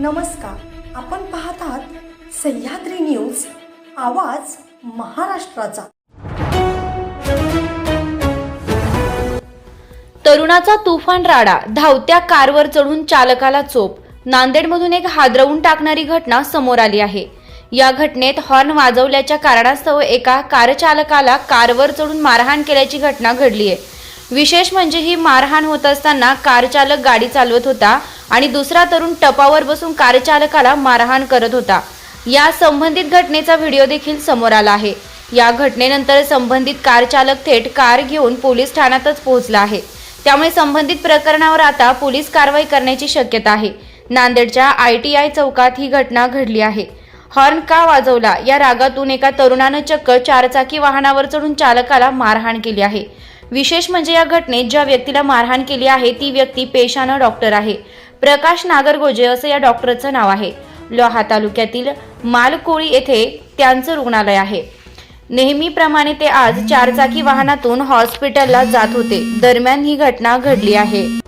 नमस्कार. आपण पाहत आहात सह्याद्री न्यूज आवाज महाराष्ट्राचा. तरुणाचा तुफान राडा धावत्या कारवर चढून चालकाला चोप. नांदेडमधून एक हादरवून टाकणारी घटना समोर आली आहे. या घटनेत हॉर्न वाजवल्याच्या कारणास्तव एका कारचालकाला कारवर चढून मारहाण केल्याची घटना घडली आहे विशेष म्हणजे ही मारहाण होत असताना कारचालक गाडी चालवत होता. आणि दुसरा तरुण टपावर बसून कारचालकाला मारहाण करत होता. या संबंधित घटनेचा व्हिडिओ देखील समोर आला आहे. या घटनेनंतर संबंधित कारचालक थेट कार घेऊन पोलीस ठाण्यातच पोहोचला आहे. त्यामुळे संबंधित प्रकरणावर आता पोलीस कारवाई करण्याची शक्यता आहे. नांदेडच्या आय टी आय चौकात ही घटना घडली आहे. हॉर्न का वाजवला? या रागातून एका तरुणानं चक्क चारचाकी वाहनावर चढून चालकाला मारहाण केली आहे. विशेष म्हणजे या घटनेत ज्या व्यक्तीला मारहाण केली आहे ती व्यक्ती पेशानं डॉक्टर आहे. प्रकाश नागरगोजे असं या डॉक्टरचं नाव आहे. लोहा तालुक्यातील मालकोळी येथे त्यांचं रुग्णालय आहे. नेहमीप्रमाणे ते आज चारचाकी वाहनातून हॉस्पिटलला जात होते. दरम्यान ही घटना घडली आहे.